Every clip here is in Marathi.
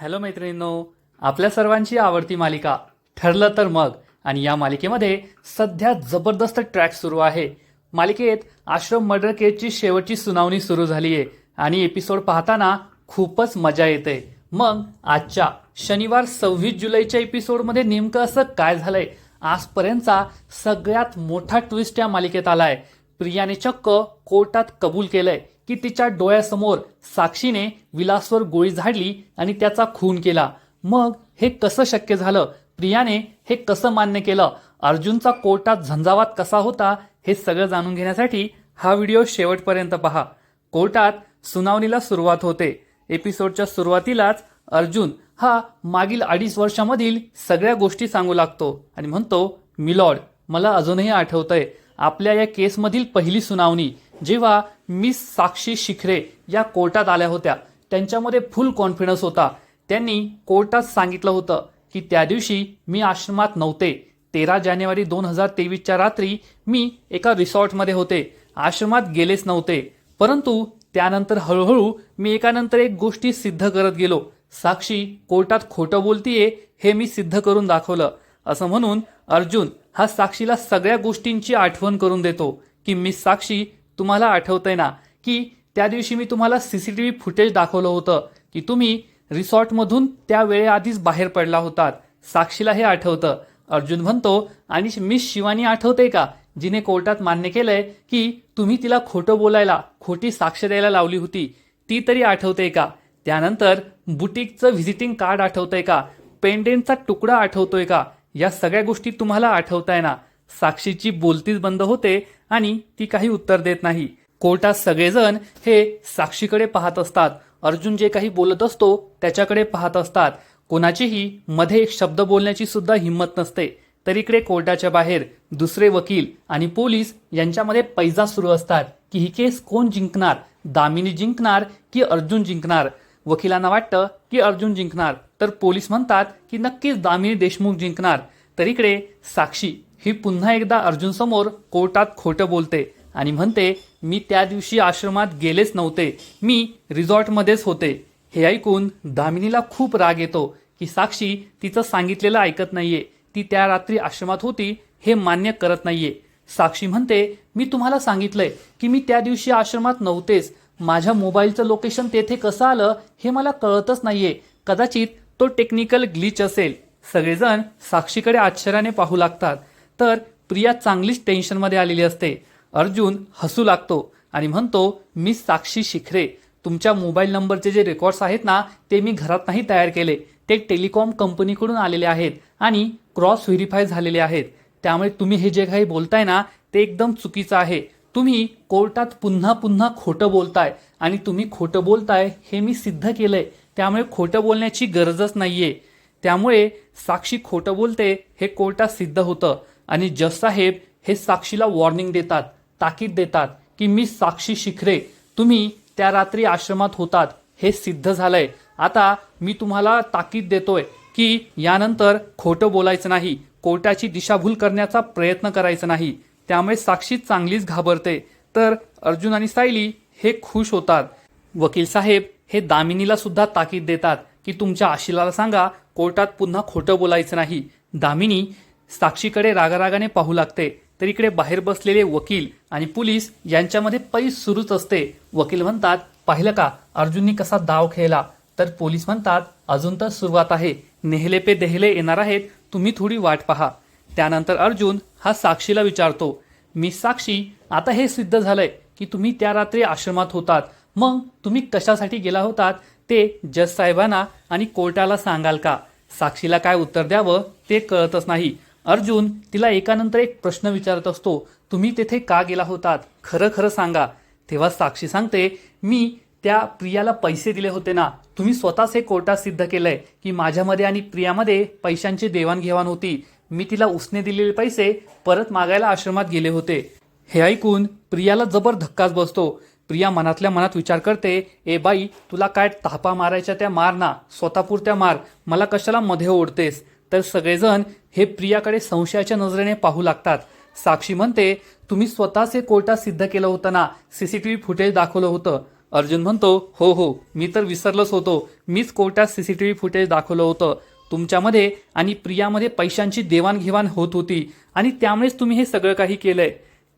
हॅलो मैत्रिणींनो आपल्या सर्वांची आवडती मालिका ठरलं तर मग. आणि या मालिकेमध्ये सध्या जबरदस्त ट्रॅक सुरू आहे. मालिकेत आश्रम मर्डर केसची शेवटची सुनावणी सुरू झाली आहे आणि एपिसोड पाहताना खूपच मजा येते. मग आजच्या शनिवार सव्वीस जुलैच्या एपिसोडमध्ये नेमकं असं काय झालंय? आजपर्यंतचा सगळ्यात मोठा ट्विस्ट या मालिकेत आलाय. प्रियाने चक्क कोर्टात कबूल केलंय. की तिच्या डोळ्यासमोर साक्षीने विलासवर गोळी झाडली आणि त्याचा खून केला. मग हे कसं शक्य झालं? प्रियाने हे कसं मान्य केलं? अर्जुनचा कोर्टात झंझावात कसा होता? हे सगळं जाणून घेण्यासाठी हा व्हिडिओ शेवटपर्यंत पहा. कोर्टात सुनावणीला सुरुवात होते. एपिसोडच्या सुरुवातीलाच अर्जुन हा मागील अडीच वर्षामधील सगळ्या गोष्टी सांगू लागतो आणि म्हणतो मिलॉर्ड मला अजूनही आठवतंय आपल्या या केसमधील पहिली सुनावणी जेव्हा मिस साक्षी शिखरे या कोर्टात आल्या होत्या त्यांच्यामध्ये फुल कॉन्फिडन्स होता. त्यांनी कोर्टात सांगितलं होतं की त्या दिवशी मी आश्रमात नव्हते. तेरा जानेवारी दोन हजार तेवीसच्या रात्री मी एका रिसॉर्टमध्ये होते. आश्रमात गेलेच नव्हते. परंतु त्यानंतर हळूहळू मी एकानंतर एक गोष्टी सिद्ध करत गेलो. साक्षी कोर्टात खोटं बोलतीये हे मी सिद्ध करून दाखवलं. असं म्हणून अर्जुन हा साक्षीला सगळ्या गोष्टींची आठवण करून देतो की मिस साक्षी तुम्हाला आठवतंय ना की त्या दिवशी मी तुम्हाला सीसीटीव्ही फुटेज दाखवलं होतं की तुम्ही रिसॉर्टमधून त्या वेळेआधीच बाहेर पडला होतात. साक्षीला हे आठवतं. अर्जुन म्हणतो आणि मिस शिवानी आठवते का? जिने कोर्टात मान्य केलंय की तुम्ही तिला खोटं बोलायला खोटी साक्ष द्यायला लावली होती. ती तरी आठवते का? त्यानंतर बुटीकचं व्हिजिटिंग कार्ड आठवतंय का? पेंडेंटचा तुकडा आठवतोय का? या सगळ्या गोष्टी तुम्हाला आठवताय ना? साक्षीची बोलतीच बंद होते आणि ती काही उत्तर देत नाही. कोर्टात सगळेजण हे साक्षीकडे पाहत असतात. अर्जुन जे काही बोलत असतो त्याच्याकडे पाहत असतात. कोणाचीही मध्ये एक शब्द बोलण्याची सुद्धा हिंमत नसते. तर इकडे कोर्टाच्या बाहेर दुसरे वकील आणि पोलीस यांच्यामध्ये पैजा सुरू असतात की ही केस कोण जिंकणार? दामिनी जिंकणार की अर्जुन जिंकणार? वकिलांना वाटतं की अर्जुन जिंकणार. तर पोलीस म्हणतात की नक्कीच दामिनी देशमुख जिंकणार. तर इकडे साक्षी ही पुन्हा एकदा अर्जुन समोर कोर्टात खोटं बोलते आणि म्हणते मी त्या दिवशी आश्रमात गेलेच नव्हते. मी रिझॉर्टमध्येच होते. हे ऐकून दामिनीला खूप राग येतो की साक्षी तिचं सांगितलेलं ऐकत नाहीये. ती त्या रात्री आश्रमात होती हे मान्य करत नाहीये. साक्षी म्हणते मी तुम्हाला सांगितलंय की मी त्या दिवशी आश्रमात नव्हतेच. माझ्या मोबाईलचं लोकेशन तेथे कसं आलं हे मला कळतच नाहीये. कदाचित तो टेक्निकल ग्लिच असेल. सगळेजण साक्षीकडे आश्चर्याने पाहू लागतात. तर प्रिया चांगलीच टेन्शनमध्ये आलेली असते. अर्जुन हसू लागतो आणि म्हणतो मी साक्षी शिखरे तुमच्या मोबाईल नंबरचे जे रेकॉर्ड्स आहेत ना ते मी घरात नाही तयार केले. ते टेलिकॉम कंपनीकडून आलेले आहेत आणि क्रॉस व्हेरीफाय झालेले आहेत. त्यामुळे तुम्ही हे जे काही बोलताय ना ते एकदम चुकीचं आहे. तुम्ही कोर्टात पुन्हा पुन्हा खोटं बोलताय आणि तुम्ही खोटं बोलताय हे मी सिद्ध केलंय. त्यामुळे खोटं बोलण्याची गरजच नाहीये. त्यामुळे साक्षी खोटं बोलते हे कोर्टात सिद्ध होतं. आणि जसाहेब हे साक्षीला वॉर्निंग देतात ताकीद देतात की मी साक्षी शिखरे तुम्ही त्या रात्री आश्रमात होतात हे सिद्ध झालंय. आता मी तुम्हाला ताकीद देतोय की यानंतर खोटं बोलायचं नाही कोर्टाची दिशाभूल करण्याचा प्रयत्न करायचा नाही. त्यामुळे साक्षी चांगलीच घाबरते. तर अर्जुन आणि सायली हे खुश होतात. वकील साहेब हे दामिनीला सुद्धा ताकीद देतात की तुमच्या आशिलाला सांगा कोर्टात पुन्हा खोटं बोलायचं नाही. दामिनी साक्षीकडे रागारागाने पाहू लागते. तर इकडे बाहेर बसलेले वकील आणि पोलीस यांच्यामध्ये पैस सुरूच असते. वकील म्हणतात पाहिलं का अर्जुननी कसा दाव खेळला? तर पोलीस म्हणतात अजून तर सुरुवात आहे. नेहले पे देहले येणार आहेत. तुम्ही थोडी वाट पहा. त्यानंतर अर्जुन हा साक्षीला विचारतो मी साक्षी आता हे सिद्ध झालंय की तुम्ही त्या रात्री आश्रमात होतात. मग तुम्ही कशासाठी गेला होतात? ते जज साहेबांना आणि कोर्टाला सांगाल का? साक्षीला काय उत्तर द्यावं ते कळतच नाही. अर्जुन तिला एकानंतर एक प्रश्न विचारत असतो तुम्ही तेथे का गेला होतात? खरं खरं सांगा. तेव्हा साक्षी सांगते मी त्या प्रियाला पैसे दिले होते ना. तुम्ही स्वतःच हे कोर्टात सिद्ध केलंय की माझ्यामध्ये आणि प्रियामध्ये पैशांची देवाणघेवाण होती. मी तिला उसने दिलेले पैसे परत मागायला आश्रमात गेले होते. हे ऐकून प्रियाला जबर धक्काच बसतो. प्रिया मनातल्या मनात विचार करते ए बाई तुला काय तापा मारायच्या त्या मार ना. स्वतःपुरत्या मार. मला कशाला मध्ये ओढतेस? तर सगळेजण हे प्रियाकडे संशयाच्या नजरेने पाहू लागतात. साक्षी म्हणते तुम्ही स्वतःच हे कोर्टात सिद्ध केलं होतं ना? सीसीटीव्ही फुटेज दाखवलं होतं. अर्जुन म्हणतो हो हो मी तर विसरलोच होतो. मीच कोर्टात सीसीटीव्ही फुटेज दाखवलं होतं. तुमच्यामध्ये आणि प्रियामध्ये पैशांची देवाणघेवाण होत होती आणि त्यामुळेच तुम्ही हे सगळं काही केलंय.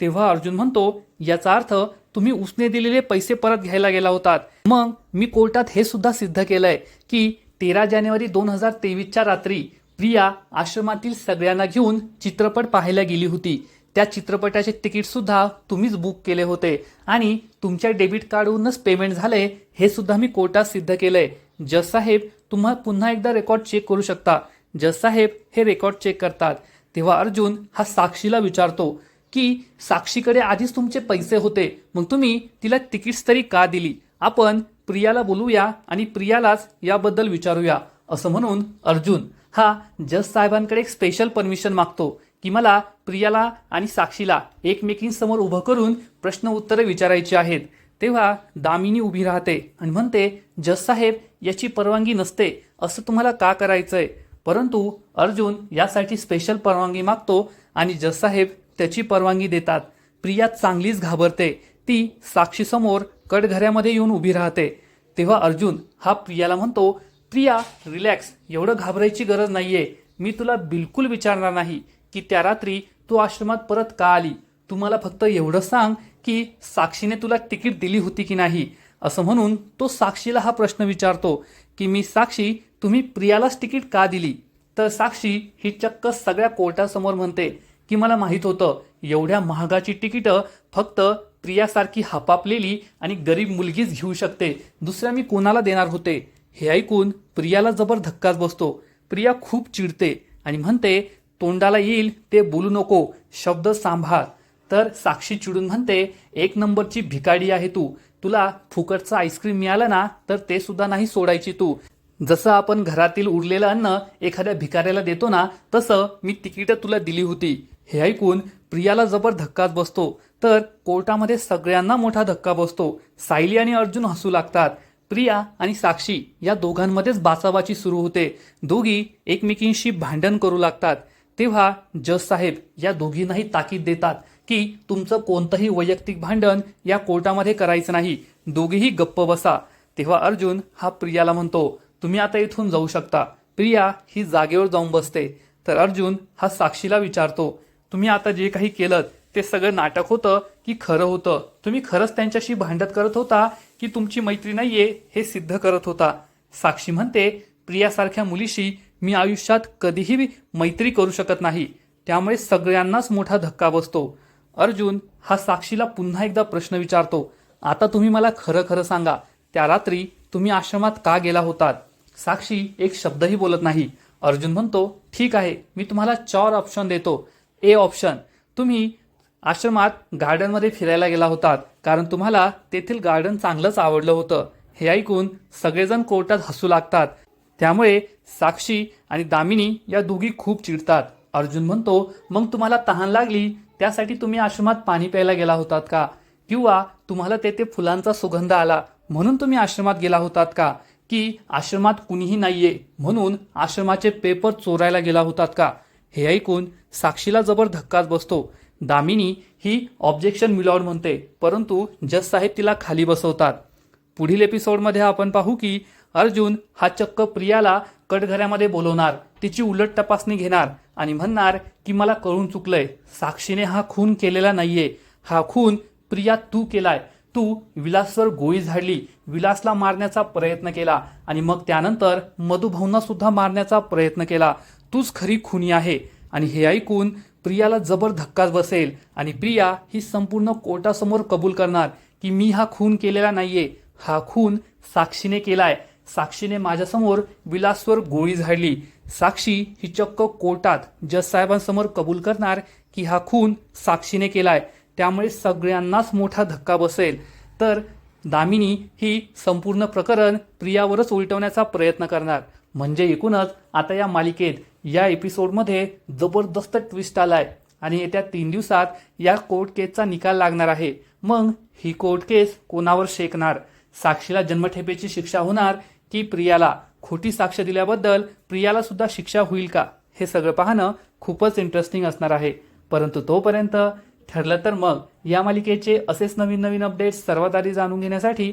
तेव्हा अर्जुन म्हणतो याचा अर्थ तुम्ही उसने दिलेले पैसे परत घ्यायला गेला होतात. मग मी कोर्टात हे सुद्धा सिद्ध केलंय की तेरा जानेवारी दोन हजार तेवीसच्या रात्री प्रिया आश्रमातील सगळ्यांना घेऊन चित्रपट पाहायला गेली होती. त्या चित्रपटाचे तिकीट सुद्धा तुम्हीच बुक केले होते. आणि तुमच्या डेबिट कार्डवरूनच पेमेंट झालंय हे सुद्धा मी कोर्टात सिद्ध केलंय. जज साहेब तुम्हा पुन्हा एकदा रेकॉर्ड चेक करू शकता. जज साहेब हे रेकॉर्ड चेक करतात. तेव्हा अर्जुन हा साक्षीला विचारतो की साक्षीकडे आधीच तुमचे पैसे होते. मग तुम्ही तिला तिकीट्स तरी का दिली? आपण प्रियाला बोलूया आणि प्रियालाच याबद्दल विचारूया असं म्हणून अर्जुन हा जज साहेबांकडे एक स्पेशल परमिशन मागतो की मला प्रियाला आणि साक्षीला एकमेकींसमोर उभं करून प्रश्न उत्तरे विचारायची आहेत. तेव्हा दामिनी उभी राहते आणि म्हणते जज साहेब याची परवानगी नसते. असं तुम्हाला का करायचंय? परंतु अर्जुन यासाठी स्पेशल परवानगी मागतो आणि जज साहेब त्याची परवानगी देतात. प्रिया चांगलीच घाबरते. ती साक्षीसमोर कटघऱ्यामध्ये येऊन उभी राहते. तेव्हा अर्जुन हा प्रियाला म्हणतो प्रिया रिलॅक्स एवढं घाबरायची गरज नाहीये. मी तुला बिलकुल विचारणार नाही की त्या रात्री तू आश्रमात परत का आली? तू मला फक्त एवढं सांग की साक्षीने तुला तिकीट दिली होती की नाही? असं म्हणून तो साक्षीला हा प्रश्न विचारतो की मी साक्षी तुम्ही प्रियालाच तिकीट का दिली? तर साक्षी ही चक्क सगळ्या कोर्टासमोर म्हणते की मला माहीत होतं एवढ्या महागाची तिकीटं फक्त प्रियासारखी हपापलेली आणि गरीब मुलगीच घेऊ शकते. दुसऱ्या मी कोणाला देणार होते? हे ऐकून प्रियाला जबर धक्काच बसतो. प्रिया खूप चिडते आणि म्हणते तोंडाला येईल ते बोलू नको शब्द सांभाळ. तर साक्षी चिडून म्हणते एक नंबरची भिकाडी आहे तू. तुला फुकटचं आईस्क्रीम मिळालं ना तर ते सुद्धा नाही सोडायची तू. जसं आपण घरातील उरलेलं अन्न एखाद्या भिकाऱ्याला देतो ना तसं मी तिकीटं तुला दिली होती. हे ऐकून प्रियाला जबर धक्काच बसतो. तर कोर्टामध्ये सगळ्यांना मोठा धक्का बसतो. सायली आणि अर्जुन हसू लागतात. प्रिया आणि साक्षी या दोघांमध्येच बाचाबाची सुरू होते. दोघी एकमेकींशी भांडण करू लागतात. तेव्हा जज साहेब या दोघींनाही ताकीद देतात की तुमचं कोणतंही वैयक्तिक भांडण या कोर्टामध्ये करायचं नाही. दोघीही गप्प बसा. तेव्हा अर्जुन हा प्रियाला म्हणतो तुम्ही आता इथून जाऊ शकता. प्रिया ही जागेवर जाऊन बसते. तर अर्जुन हा साक्षीला विचारतो तुम्ही आता जे काही केलं ते सगळं नाटक होतं की खरं होतं? तुम्ही खरंच त्यांच्याशी भांडत करत होता? की तुमची मैत्री नाहीये हे सिद्ध करत होता. साक्षी म्हणते प्रियासारख्या मुलीशी मी आयुष्यात कधीही मैत्री करू शकत नाही. त्यामुळे सगळ्यांनाच मोठा धक्का बसतो. अर्जुन हा साक्षीला पुन्हा एकदा प्रश्न विचारतो आता तुम्ही मला खरं खरं सांगा त्या रात्री तुम्ही आश्रमात का गेला होतात? साक्षी एक शब्दही बोलत नाही. अर्जुन म्हणतो ठीक आहे मी तुम्हाला चार ऑप्शन देतो. ए ऑप्शन तुम्ही आश्रमात गार्डनमध्ये फिरायला गेला होतात कारण तुम्हाला तेथील गार्डन चांगलंच आवडलं होतं. हे ऐकून सगळेजण कोर्टात हसू लागतात. त्यामुळे साक्षी आणि दामिनी या दोघी खूप चिडतात. अर्जुन म्हणतो मग तुम्हाला तहान लागली? त्यासाठी तुम्ही आश्रमात पाणी प्यायला गेला होतात का? किंवा तुम्हाला तेथे फुलांचा सुगंध आला म्हणून तुम्ही आश्रमात गेला होतात का? की आश्रमात कुणीही नाहीये म्हणून आश्रमाचे पेपर चोरायला गेला होतात का? हे ऐकून साक्षीला जबर धक्काच बसतो. दामिनी ही ऑब्जेक्शन मिलॉड म्हणते परंतु जज साहेब तिला खाली बसवतात. पुढील एपिसोडमध्ये आपण पाहू की अर्जुन हा चक्क प्रियाला कटघऱ्यामध्ये बोलवणार तिची उलट तपासणी घेणार आणि म्हणणार की मला कळून चुकलंय साक्षीने हा खून केलेला नाहीये. हा खून प्रिया तू केलाय तू विलासवर गोळी झाडली विलासला मारण्याचा प्रयत्न केला आणि मग त्यानंतर मधुभाऊंना सुद्धा मारण्याचा प्रयत्न केला. तूच खरी खुनी आहे आणि हे ऐकून प्रियाला जबर धक्काच बसेल आणि प्रिया ही संपूर्ण कोर्टासमोर कबूल करणार की मी हा खून केलेला नाहीये. हा खून साक्षीने केलाय. साक्षीने माझ्यासमोर विलासवर गोळी झाडली. साक्षी ही चक्क कोर्टात जज साहेबांसमोर कबूल करणार की हा खून साक्षीने केलाय. त्यामुळे सगळ्यांनाच मोठा धक्का बसेल. तर दामिनी ही संपूर्ण प्रकरण प्रियावरच उलटवण्याचा प्रयत्न करणार. म्हणजे एकूणच आता या मालिकेत या एपिसोडमध्ये जबरदस्त ट्विस्ट आलाय. आणि येत्या तीन दिवसात या कोर्ट केसचा निकाल लागणार आहे. मग ही कोर्ट केस कोणावर शेकणार? साक्षीला जन्मठेपेची शिक्षा होणार की प्रियाला? खोटी साक्ष दिल्याबद्दल प्रियाला सुद्धा शिक्षा होईल का? हे सगळं पाहणं खूपच इंटरेस्टिंग असणार आहे. परंतु तोपर्यंत ठरलं तर मग या मालिकेचे असेच नवीन नवीन अपडेट्स सर्वात आधी जाणून घेण्यासाठी